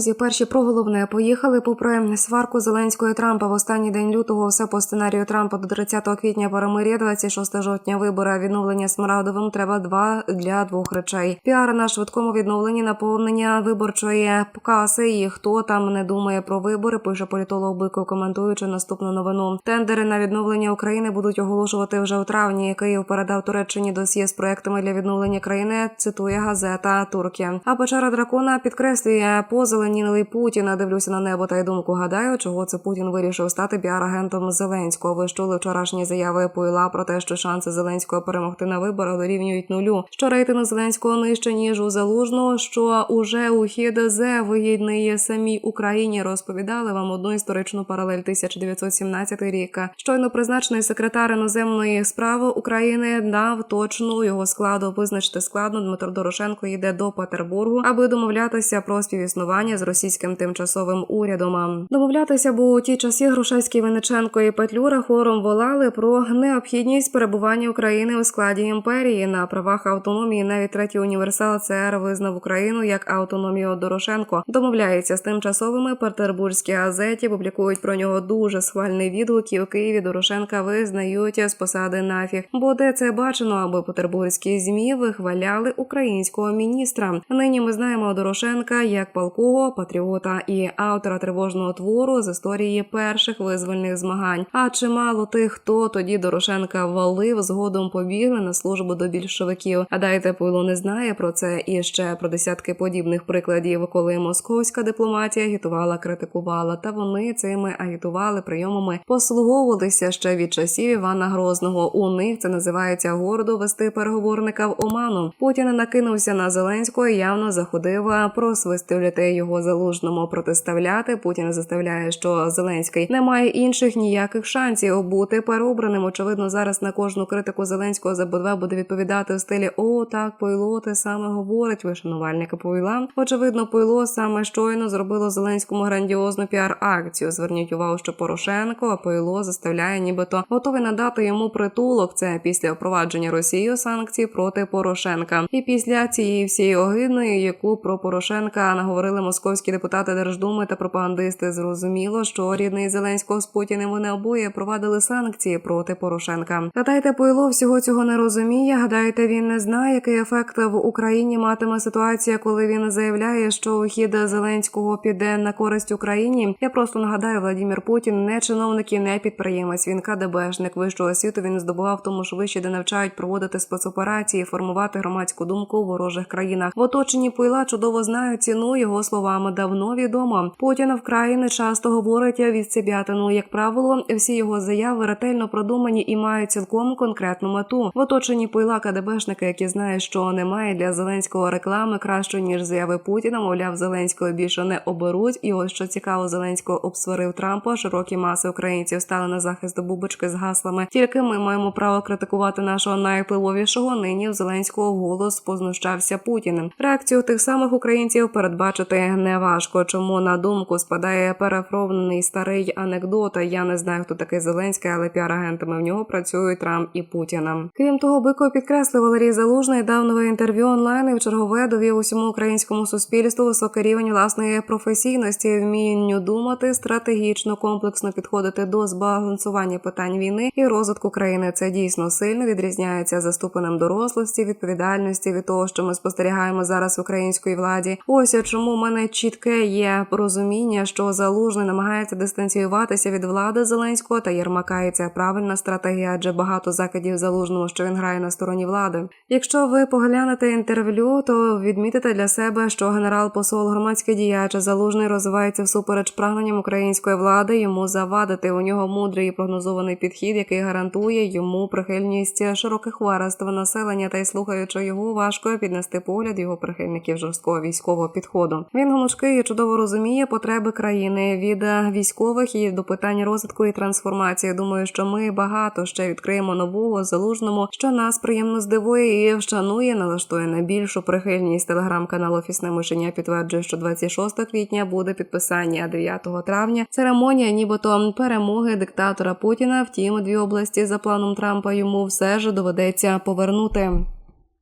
Друзі, перші про головне поїхали попри сварку Зеленського і Трампа в останній день лютого. Все по сценарію Трампа до 30 квітня перемир'я, 26 жовтня вибори. а Відновлення смарагдовим треба два для двох речей. Піар на швидкому відновленні наповнення виборчої каси. І хто там не думає про вибори, пише політолог Биков, коментуючи наступну новину. Тендери на відновлення України будуть оголошувати вже у травні. Київ передав Туреччині досьє з проектами для відновлення країни. Цитує газета Турки. А печера дракона підкреслює позеленілий Путіна. Дивлюся на небо та й думку. Гадаю, чого це Путін вирішив стати піар-агентом Зеленського. Ви чули вчорашні заяви Пойла про те, що шанси Зеленського перемогти на виборах дорівнюють нулю. Що рейтинг Зеленського нижче ніж у залужного. Що уже у ХІДЗ вигідний самій Україні розповідали вам одну історичну паралель 1917 рік. Щойно призначений секретар іноземної справи України дав точну його складу. Визначити складно Дмитро Дорошенко йде до Петербургу, аби домовлятися про співіснування з російським тимчасовим урядом. Домовлятися, бо у ті часи Грушевський, Винниченко і Петлюра хором волали про необхідність перебування України у складі імперії на правах автономії. Навіть третій універсал ЦР визнав Україну як автономію Дорошенко. Домовляється з тимчасовими петербурзькі газеті. Публікують про нього дуже схвальний відгук. І в Києві Дорошенка визнають з посади нафіг. Бо де це бачено, аби петербурзькі змі вихваляли українського міністра. Нині ми знаємо Дорошенка як палкого патріота і автора тривожного твору з історії перших визвольних змагань. А чимало тих, хто тоді Дорошенка валив, згодом побігли на службу до більшовиків. А дайте Пуйло не знає про це і ще про десятки подібних прикладів, коли московська дипломатія агітувала, критикувала, та вони цими агітували прийомами послуговувалися ще від часів Івана Грозного. У них це називається гордо вести переговорника в оману. Путін накинувся на Зеленського і явно заходив просвистуляти його залужному протиставляти. Путін заставляє, що Зеленський не має інших ніяких шансів бути переобраним. Очевидно, зараз на кожну критику Зеленського Забудва буде відповідати в стилі О, так Пойло те саме говорить. Ви шанувальника Пойла. Очевидно, Пойло саме щойно зробило Зеленському грандіозну піар-акцію. Зверніть увагу, що Порошенко, а Пойло заставляє, нібито готовий надати йому притулок. Це після впровадження Росією санкцій проти Порошенка. І після цієї всієї огидної, яку про Порошенка наговорили московські депутати Держдуми та пропагандисти, зрозуміло, що рідний Зеленського з Путіним вони обоє провадили санкції проти Порошенка. Гадайте, Пойло всього цього не розуміє. Гадаєте, він не знає, який ефект в Україні матиме ситуація, коли він заявляє, що ухід Зеленського піде на користь Україні. Я просто нагадаю, Владимир Путін не чиновник і не підприємець. Він КДБшник вищого освіту. Він здобував тому ж вище, де навчають проводити спецоперації, формувати громадську думку у ворожих країнах. В оточенні Пойла чудово знають ціну його словами давно відомо. Путін вкрай не часто говорить від себятину. Як правило, всі його заяви ретельно продумані і мають цілком конкретну мету. В оточенні Пойла КДБшника, які знають, що немає для Зеленського реклами краще ніж заяви Путіна. Мовляв, Зеленського більше не оберуть. І ось що цікаво, Зеленського обсварив Трампа. Широкі маси українців стали на захист до бубочки з гаслами. Тільки ми маємо право критикувати нашого найвпливовішого. Нині в Зеленського голос познущався Путіним. Реакцію тих самих українців передбачити неважко. Чому на думку спадає перефровнений старий анекдот. Я не знаю, хто такий Зеленський, але піар-агентами в нього працюють Трамп і Путіна. Крім того, Биков підкреслив Валерій Залужний дав нове інтерв'ю онлайн і в чергове довів усьому українському суспільству високий рівень власної професійності, вмінню думати, стратегічно комплексно підходити до збалансування питань війни і розвитку країни. Це дійсно сильно відрізняється за ступенем дорослості, відповідальності від того, що ми спостерігаємо зараз в українській владі. Ось чому мене чітке є розуміння, що залужний намагається дистанціюватися від влади Зеленського та Єрмака. І це правильна стратегія, адже багато закидів залужному, що він грає на стороні влади. Якщо ви поглянете інтерв'ю, то відмітите для себе, що генерал-посол громадський діяч залужний розвивається всупереч прагненням української влади йому завадити. У нього мудрий і прогнозований підхід, який гарантує йому прихильність широких вареств населення, та й слухаючи його, важко піднести погляд його прихильників жорсткого військового підходу. Він гнучкий і чудово розуміє потреби країни від військових і до питань розвитку і трансформації. Думаю, що ми багато ще відкриємо нового залужному, що нас приємно здивує і вшанує, налаштує на більшу прихильність. Телеграм-канал Офісне мишення підтверджує, що 26 квітня буде підписання, а 9 травня церемонія, нібито перемоги диктатора Путіна. Втім, дві області за планом Трампа йому все ж доведеться повернути.